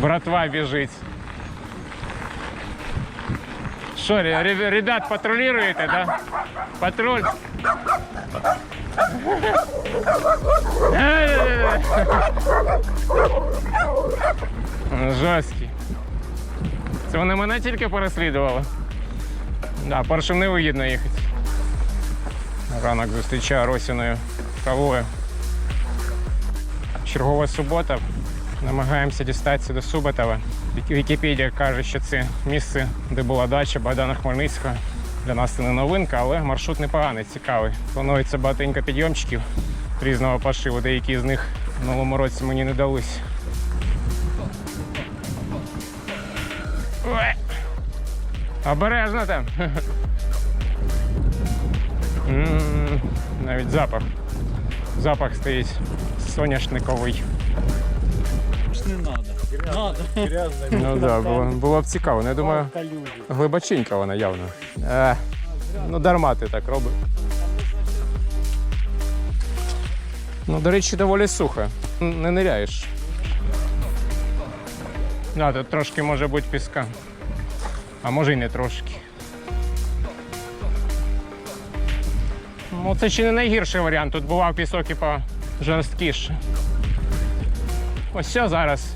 Братва біжить. Що, ре- ре- ребят, патрулюєте, да? Патруль. Жорсткі. Це вони мене тільки переслідували. Да, першим не вигідно їхати. Ранок зустрічаю Росіною кавою. Чергова субота. Намагаємося дістатися до Суботова. Вікіпедія каже, що це місце, де була дача Богдана Хмельницького. Для нас це не новинка, але маршрут непоганий, цікавий. Планується багатенько підйомчиків різного пошиву. Деякі з них в минулому році мені не дались. Обережно там. Навіть запах. Запах стоїть соняшниковий. Не надо. Надо. Грязно. Ну так, да, було, було б цікаво. Ну, я думаю, глибоченька вона явно. Е, ну, дарма ти так робиш. Ну, до речі, доволі сухо. Не ниряєш. Да, тут трошки може бути піска. А може й не трошки. Ну, це ще не найгірший варіант. Тут бував пісок і пожорсткіше. Ось все зараз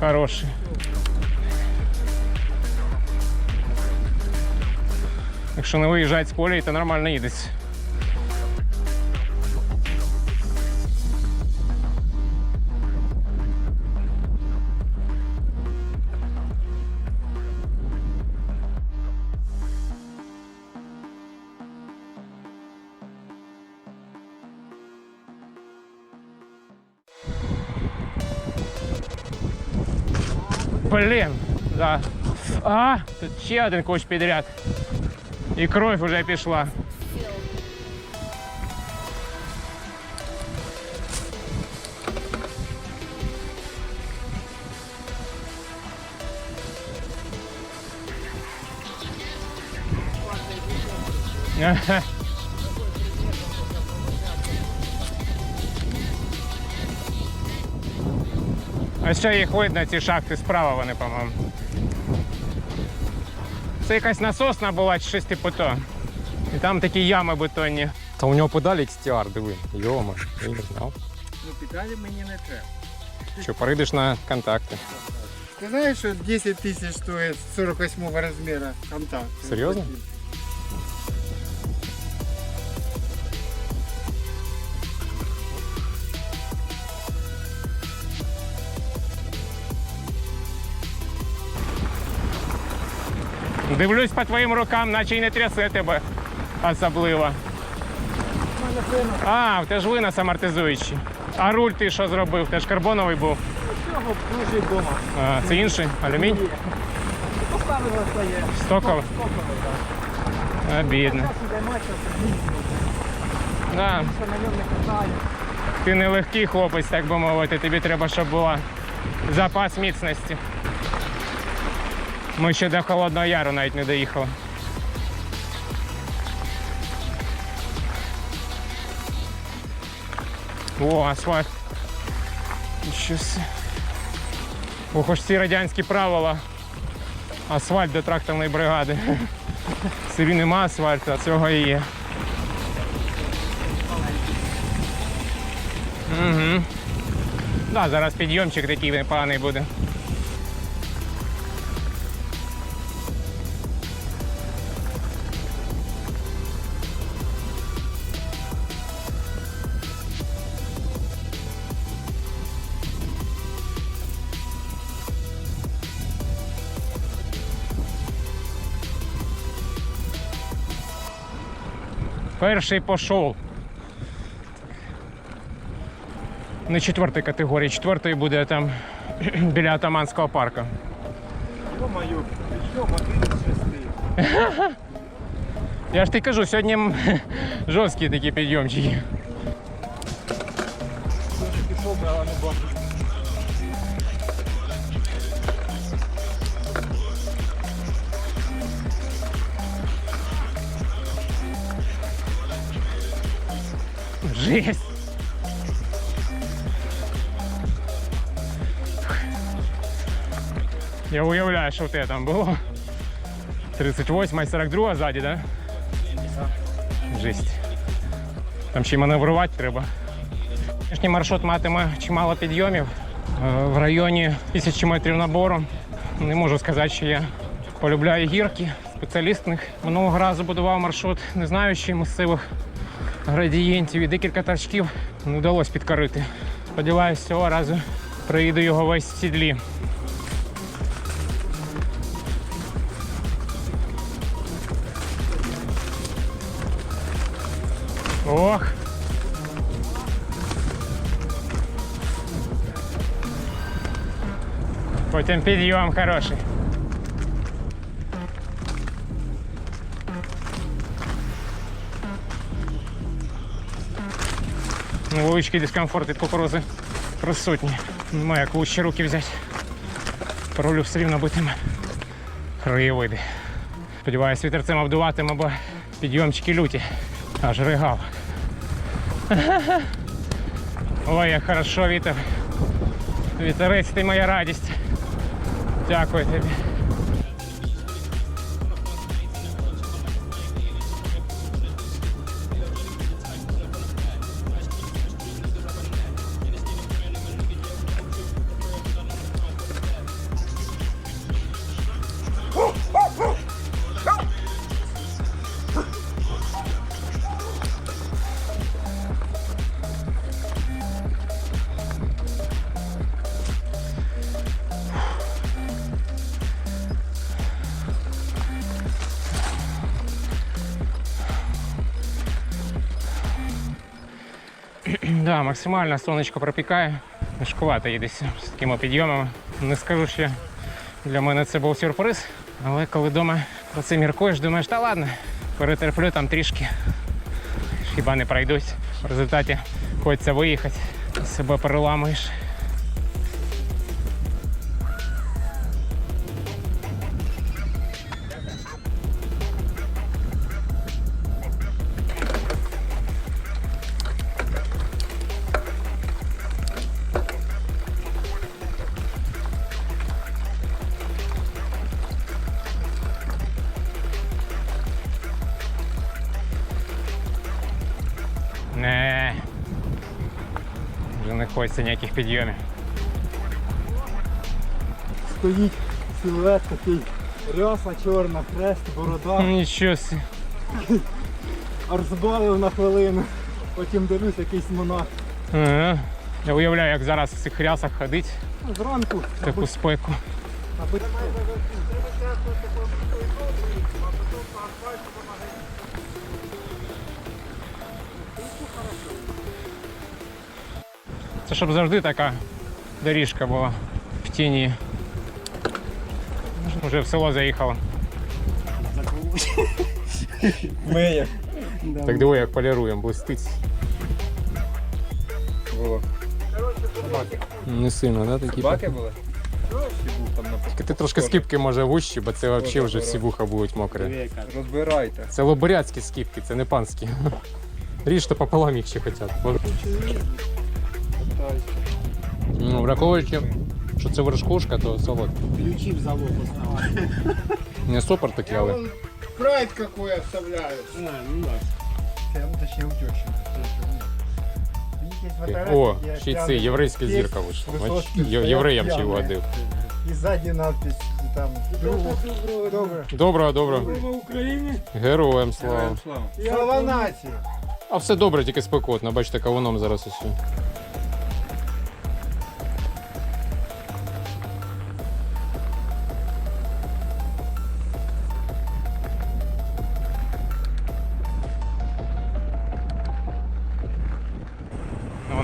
хороший. Якщо не виїжджати з полі, то нормально їдеться. Блін, да. А, тут ще один коч підряд. І кров вже пішла. Ага. А ще їх видно, ці шахти справа вони, по-моєму. Це якась насосна була чи щось типу то. І там такі ями бетонні. Та у нього подалі XTR, диви. Йома, я не знав. Ну, педалі мені не треба. Що, перейдеш на контакти. Ти знаєш, що 10 тисяч стоїть 48 розміру контакт? Серйозно? Дивлюсь по твоїм рукам, наче й не трясе тебе особливо. А, в тебе ж винос амортизуючий. А руль ти що зробив? Ти ж карбоновий був. А, це інший? Алюмінь? Поставили своє. Стоковий? Обідно. Сюди мачо, Да. Ти не легкий хлопець, так би мовити. Тобі треба, щоб була запас міцності. Ми ще до Холодного Яру навіть не доїхали. О, асфальт. Си. Ох, ось ці радянські правила. Асфальт до тракторної бригади. В нема асфальту, а цього і є. Угу. Да, зараз підйомчик такий непоганий буде. Перший пішов. Не четвертої категорії, четвертої буде там біля атаманського парку. Йо-маю, що години шести? Я ж ти кажу, сьогодні жорсткі такі підйомчики. Жесть. Я уявляю, що в тебе там було. 38 і 42 ззаді, да? Жесть. Там ще й маневрувати треба. Сьогоднішній маршрут матиме чимало підйомів е, в районі тисячі метрів набору. Не можу сказати, що я полюбляю гірки спеціалістних. Минулого разу будував маршрут, не знаючи місцевих градієнтів і декілька тачків вдалося підкорити. Сподіваюсь, цього разу приїду його весь в сідлі. Ох! Потім підйом хороший. Невеличкий дискомфорт від кукурузи присутні. Немає як лучше руки взяти. Рулю все рівно битиме. Краєвиди. Сподіваюсь, вітерцем обдуватиме, бо підйомчики люті. Аж ригав. Ой, як хорошо вітер. Вітерець, ти моя радість. Дякую тобі. Да, максимально сонечко пропікає. Важкувато їдеться з такими підйомами. Не скажу, що для мене це був сюрприз, але коли вдома про це міркуєш, думаєш, та ладно, перетерплю там трішки. Хіба не пройдусь. В результаті хочеться виїхати, себе переламуєш. Не хочеться ніяких підйомів. Стоїть силует такий. Ряса чорна, хрест, борода. Нічого собі. Аж збавив на хвилину. Потім дивлюсь якийсь монах. Ага. Я уявляю, як зараз в цих рясах ходить Ну, Зранку. в таку спеку. аби- щоб завжди така доріжка була в тіні. Вже в село заїхало. Миє. Так диви, як поліруємо, блистить. Не сильно, да, такі? Баки були? Тільки ти трошки скіпки може вущі, бо це взагалі вже всі вуха будуть мокрі. Розбирайте. Це лобуряцькі скіпки, це не панські. Ріж то пополам їх ще хочуть. Ну, враховуючи, що це вершкушка, то солодко. Ключі в залог поставили. Не супер такий, але. Прайд какой оставляют. А, ну да. Це, ну, точнее, у. О, ще й це єврейська зірка. Бач, є- Євреям ще й угодив. І ззаді надпись там. Добре. Доброго, доброго. Україні. Героям слава. Слава нації. А все добре, тільки спекотно. Бачите, кавуном зараз усе.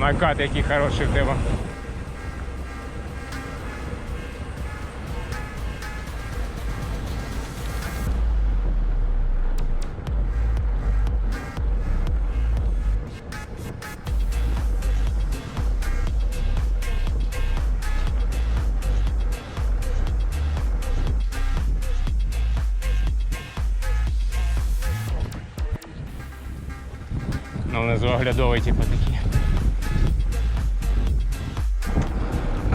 Накат який хороший в тебе. Ну, внизу оглядовий, типу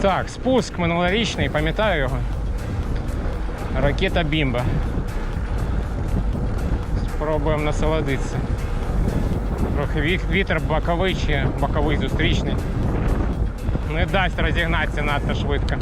Так, спуск минулорічний, пам'ятаю його. Ракета бімба. Спробуємо насолодитися. Трохи вітер боковий чи боковий зустрічний. Не дасть розігнатися надто швидко.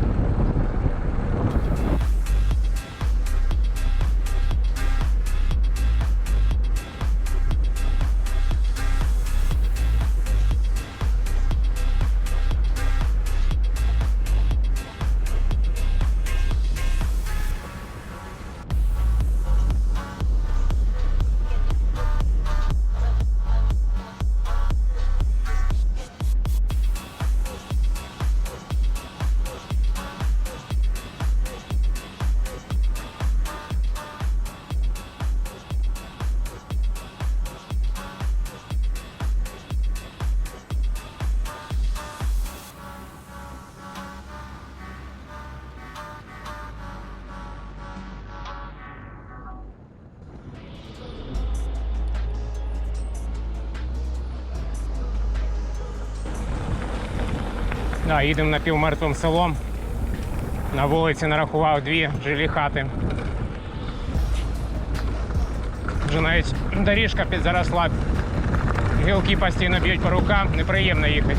Да, їдемо напівмертвим селом. На вулиці нарахував дві жилі хати. Вже навіть доріжка підзаросла. Гілки постійно б'ють по рукам, неприємно їхати.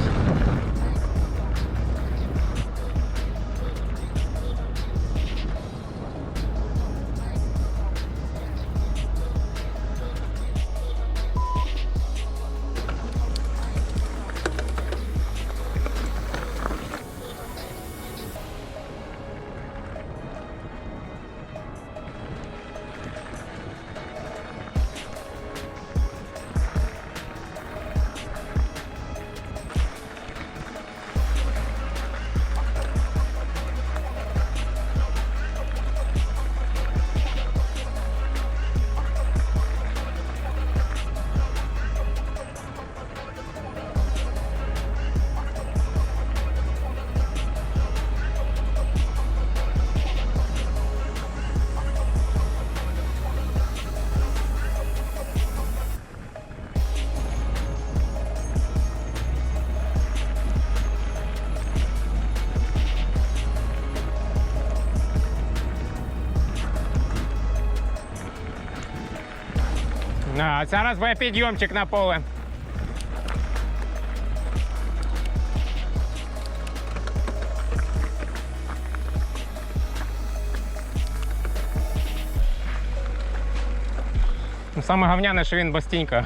А, зараз буде підйомчик на поле. Ну, Саме говняне, що він бастінька.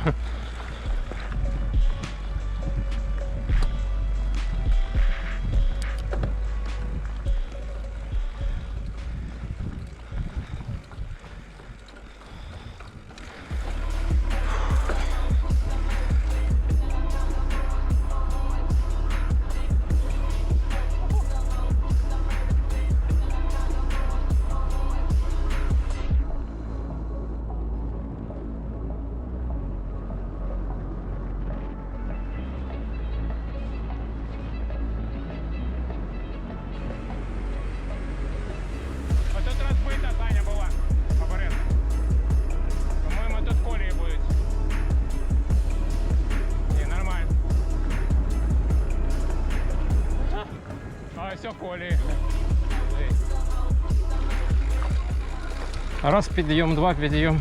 Раз підйом, два підйом.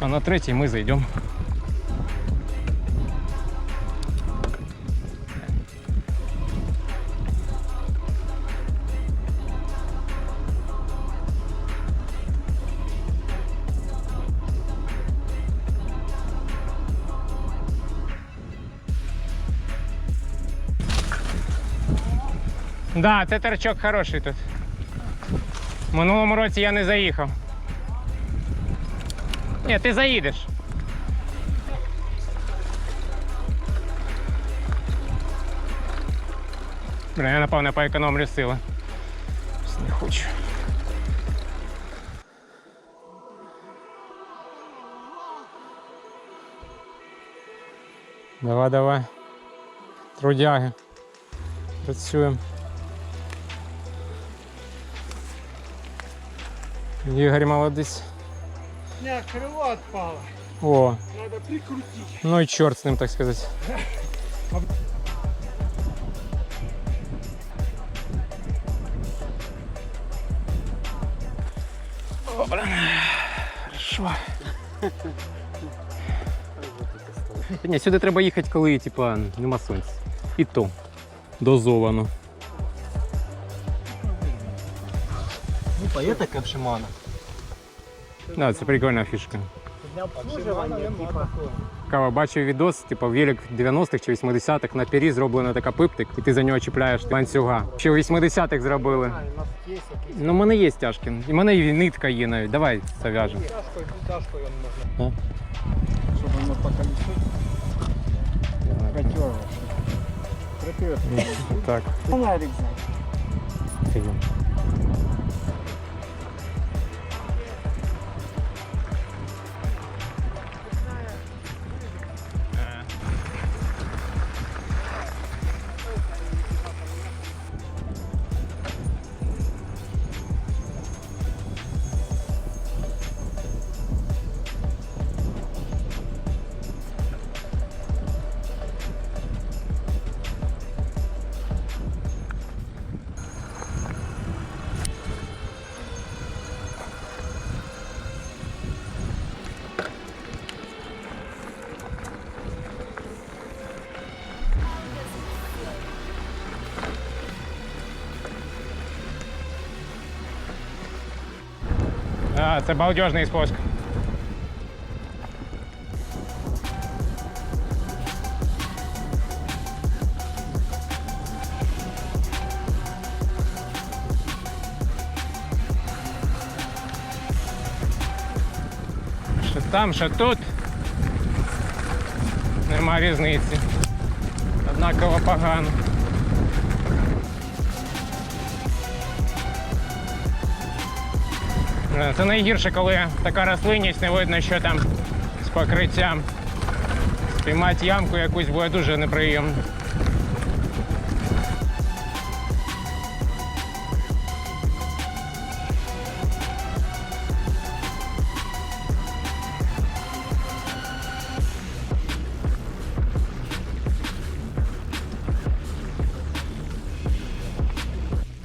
А на третій ми зайдемо. Да, це торчок хороший тут. Минулому році я не заїхав. Ні, ти заїдеш. Блін, я напевно поекономлю сили. Не хочу. Давай, давай. Трудяги. Працюємо. Ігор молодець. У меня крыло отпало. О, Надо прикрутить. ну і чорт з ним, так сказати. О, блин. Хорошо. Ні, сюди треба їхати, коли типа, нема сонця. І то. Дозовано. Опа, є таке в Шимана. Да, це прикольна фішка. Для обслуживання, типа. Кава, бачив відос, типу велик 90-х чи 80-х на пері зроблена така пиптик, і ти за нього чіпляєш ланцюга. Ще у 80-х зробили. Ну, в мене є стяжки. І в мене і нитка є навіть. Давай зав'яжемо. Тяжкою, тяжкою можна. Щоб воно поколісить. Котер. Припер. Так. Фонарик взяв. А, це балдежний спуск. Що там, що тут. Нема різниці. Однаково погано. Це найгірше, коли така рослинність, не видно, що там з покриттям. Спіймати ямку якусь буде дуже неприємно.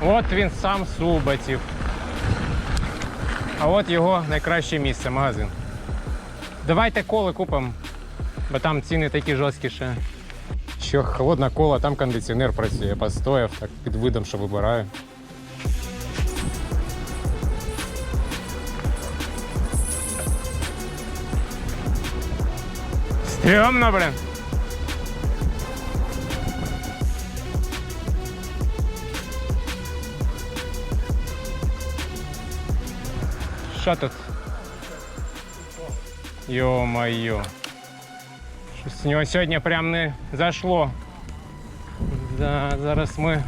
От він сам Суботів. А от його найкраще місце, магазин. Давайте коли купимо, бо там ціни такі жорсткі ще. Що холодна кола, там кондиціонер працює, постояв, так під видом, що вибираю. Стрьомно, блин. Що тут? Йо-моє. Щось з нього сьогодні прям не зайшло. Да, зараз ми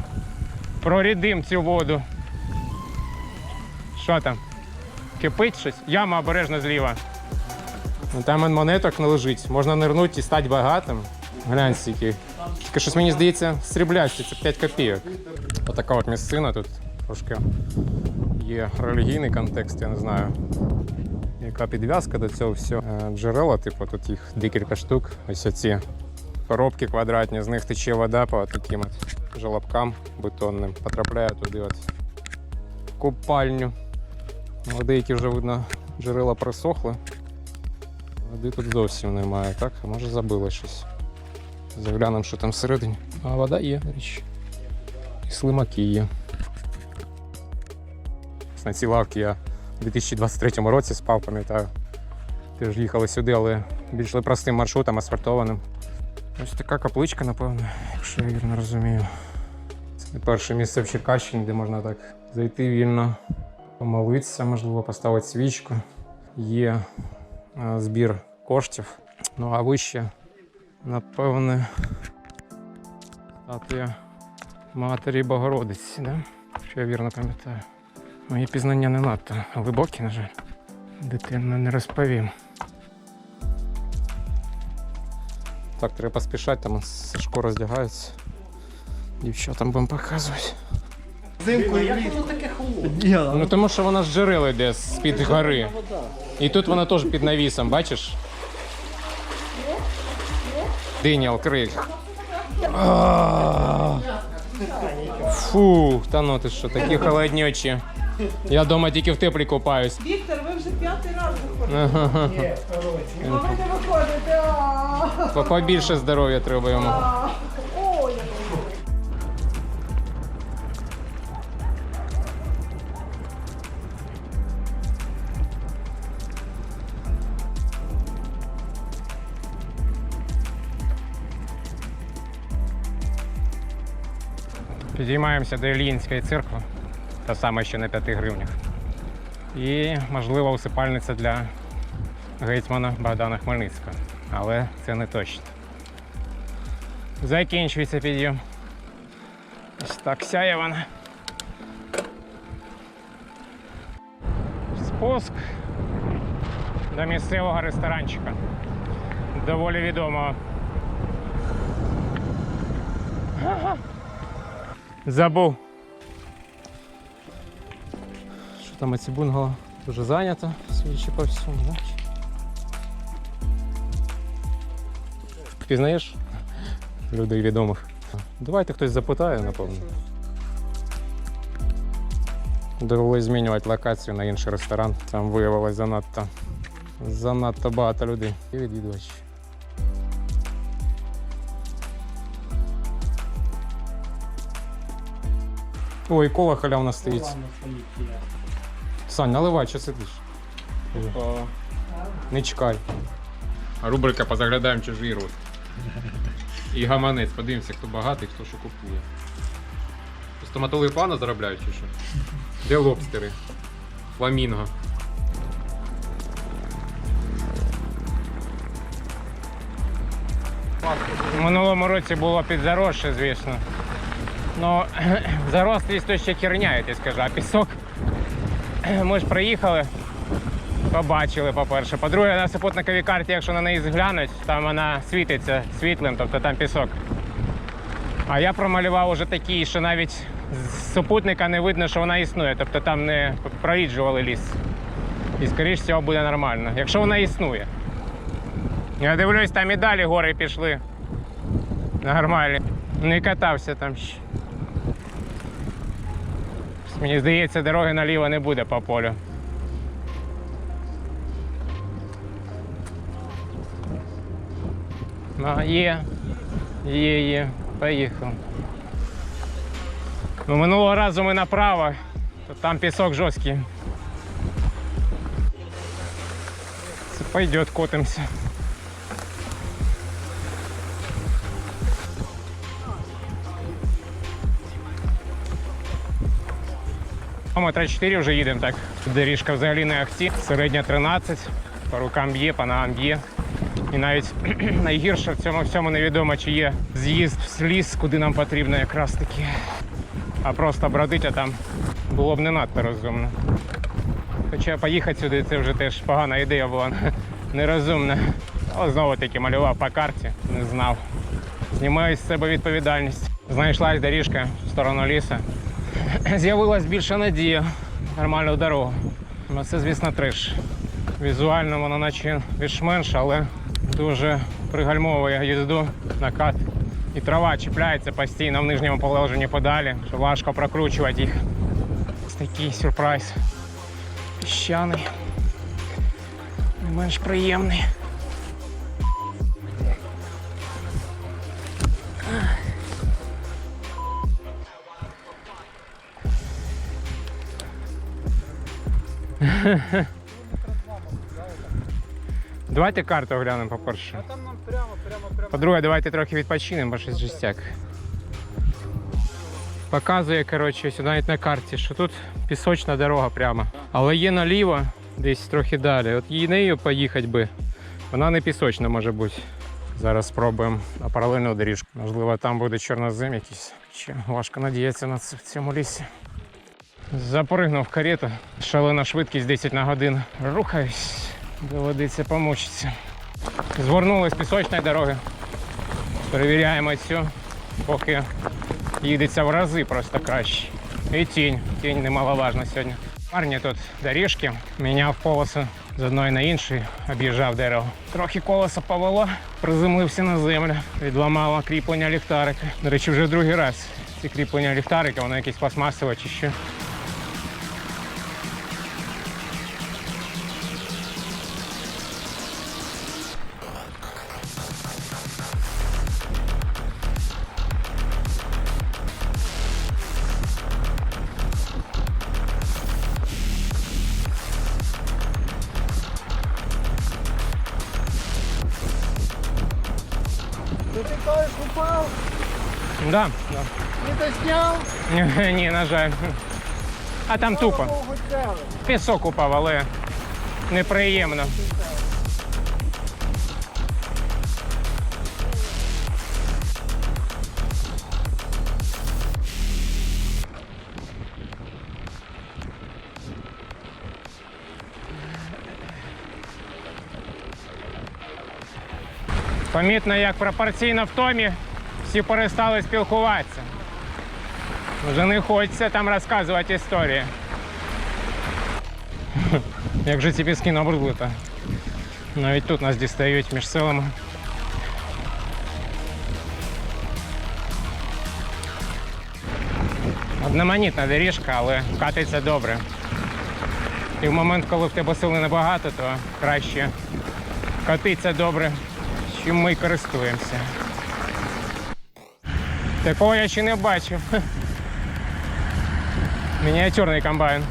прорідимо цю воду. Що там? Кипить щось? Яма обережно зліва. Ну, там монеток не лежить. Можна нирнути і стати багатим. Глянь стільки. Тільки щось мені здається, сріблясті, це 5 копійок. Отака от місцина тут трошки є релігійний контекст, я не знаю. Яка підв'язка до цього всього. Е, Джерела, типу, тут їх декілька штук. Ось оці коробки квадратні, з них тече вода по таким от желобкам бетонним. Потрапляє туди от в купальню. Ну, Деякі вже видно джерела присохли. Води тут зовсім немає, так? Може забило щось. Заглянемо, що там всередині. А вода є, речі. І слимаки є. На цій лавці я у 2023 році спав, пам'ятаю. Теж їхали сюди, але більш простим маршрутом, асфальтованим. Ось така капличка, напевно, якщо я вірно розумію. Це перше місце в Черкащині, де можна так зайти вільно, помолитися, можливо, поставити свічку. Є е, збір коштів. Ну а вище, напевне, статуя Матері Богородиці, да? якщо я вірно пам'ятаю. Мої пізнання не надто глибокі, на жаль. Дитину не розповім. Так, треба поспішати, там Сашко роздягається. Дівчатам будемо показувати. Взимку і влітку. Ну тому що вона з джерел йде з-під гори. І тут вона теж під навісом, бачиш? Динял крик. А. Фу, та ну ти що, такі холоднючі. Я вдома тільки в теплі купаюсь. Віктор, ви вже п'ятий раз виходите. Ага. А ви не виходите. А, По- Побільше здоров'я треба йому. а. Ой. Підіймаємося до Ільїнської церкви, та саме що на 5 гривнях. І, можливо, усипальниця для гетьмана Богдана Хмельницького. Але це не точно. Закінчується підйом. Ось так сяє вона. Спуск до місцевого ресторанчика. Доволі відомого. Забув. Там оці бунгало дуже зайнято, судячи по всьому? Пізнаєш людей відомих? Давайте хтось запитає, напевно. Довелось змінювати локацію на інший ресторан. Там виявилось занадто, занадто багато людей і відвідувачів. Ой, кола халявна стоїть. Сань, наливай, що сидиш? Не чекай. Рубрика позаглядаємо чужий рот. І гаманець, подивимося, хто багатий, хто що купує. Стоматологи пана заробляють чи що? Де лобстери? Фламінго. У минулому році було підзаросше, звісно. Ну, зарослість то ще херня, я тобі скажу, а пісок. Ми ж приїхали, побачили, по-перше. По-друге, на супутниковій карті, якщо на неї зглянуть, там вона світиться світлим, тобто там пісок. А я промалював уже такий, що навіть з супутника не видно, що вона існує. Тобто там не проїджували ліс. І скоріш всього буде нормально, якщо вона існує. Я дивлюсь, там і далі гори пішли. Нормальні. Не катався там ще. Мені здається, дороги наліво не буде по полю. А, є. Є, є. Поїхав. Ну, минулого разу ми направо, то там пісок жорсткий. Пойдет, котимся. А Ми 3-4 вже їдемо так. Доріжка взагалі не ахті. Середня 13, по рукам б'є, по ногам б'є. І навіть найгірше в цьому всьому невідомо, чи є з'їзд в ліс, куди нам потрібно якраз таки. А просто бродить, а там було б не надто розумно. Хоча поїхати сюди це вже теж погана ідея була. Нерозумна. Але знову таки малював по карті, не знав. Знімаю з себе відповідальність. Знайшлась доріжка в сторону лісу. З'явилась більша надія. Нормальну дорогу. Ну, це, звісно, триш. Візуально воно наче більш-менш, але дуже пригальмовує їзду накат. І трава чіпляється постійно в нижньому положенні подалі, що важко прокручувати їх. Ось такий сюрприз. Піщаний. Не менш приємний. Давайте карту оглянемо, по-перше. Там нам прямо, прямо, прямо. По-друге, давайте трохи відпочинемо, бо щось жестяк. Показує, коротше, ось навіть на карті, що тут пісочна дорога прямо. Але є наліво, десь трохи далі. От її нею поїхати би. Вона не пісочна може бути. Зараз спробуємо на паралельну доріжку. Можливо, там буде чорнозем якийсь. Ще важко надіятися на це в цьому лісі. Запригнув карету. Шалена швидкість 10 на годину. Рухаюсь. Доводиться помучитися. Звернули з пісочної дороги. Перевіряємо цю, поки їдеться в рази просто краще. І тінь. Тінь немаловажна сьогодні. Парні тут доріжки, міняв колесо з одної на інший, об'їжджав дерево. Трохи колесо повело, приземлився на землю, відламало кріплення ліхтарика. До речі, вже другий раз ці кріплення ліхтарика, воно якесь пластмасове чи що. Да. Это снял? Ні, на жаль. А там тупо. Пісок упав, але неприємно. Помітно, як пропорційно в томі всі перестали спілкуватися. Вже не хочеться там розказувати історії. Як же ці піски набрудли то Навіть тут нас дістають між селами. Одноманітна доріжка, але катиться добре. І в момент, коли в тебе сили небагато, то краще катиться добре, чим ми користуємося. Такого я ще не бачив. Мініатюрний комбайн.